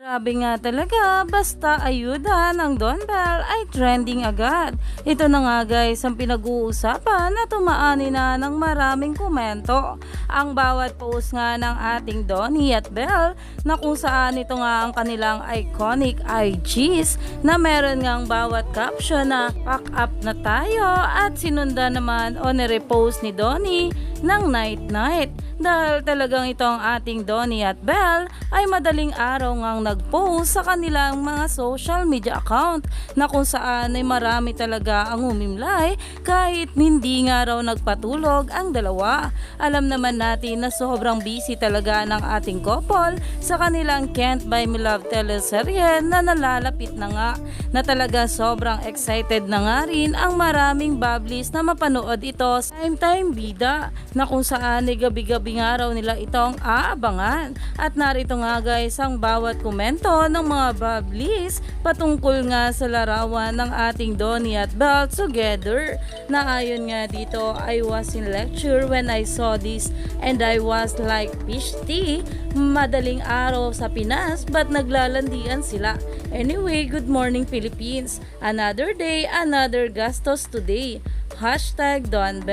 Grabe nga talaga, basta ayuda ng Don Bell ay trending agad. Ito na nga guys ang pinag-uusapan na tumaani na ng maraming komento. Ang bawat post nga ng ating Donnie at Bell na kung saan ito nga ang kanilang iconic IGs na meron nga ang bawat caption na pack up na tayo at sinunda naman o nirepost ni Donnie ng night night. Dahil talagang ito ang ating Donnie at Belle ay madaling araw ngang nag-post sa kanilang mga social media account na kung saan ay marami talaga ang umimlay kahit hindi nga raw nagpatulog ang dalawa. Alam naman natin na sobrang busy talaga ng ating couple sa kanilang Can't Buy Me Love teleserye na nalalapit na nga na talaga sobrang excited na nga rin ang maraming bablis na mapanood ito sa Time Time Bida na kung saan ay gabi-gabi nga raw nila itong aabangan. At narito nga guys ang bawat komento ng mga bablis patungkol nga sa larawan ng ating Donnie at Belle together. Na ayon nga dito, I was in lecture when I saw this and I was like fish tea. Madaling araw sa Pinas but naglalandian sila. Anyway, good morning Philippines. Another day, another gastos today. Hashtag Don.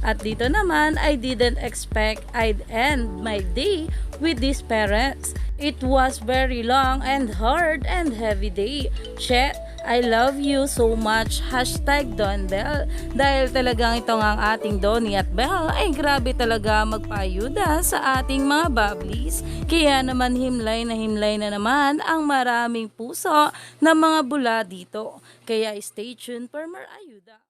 At dito naman, I didn't expect I'd end my day with these parents. It was very long and hard and heavy day. Chet, I love you so much. Hashtag Don Bell. Dahil talagang ito nga ang ating Donnie at Bell ay grabe talaga magpayuda sa ating mga bablis. Kaya naman himlay na himlay na naman ang maraming puso ng mga bula dito. Kaya stay tuned for more ayuda.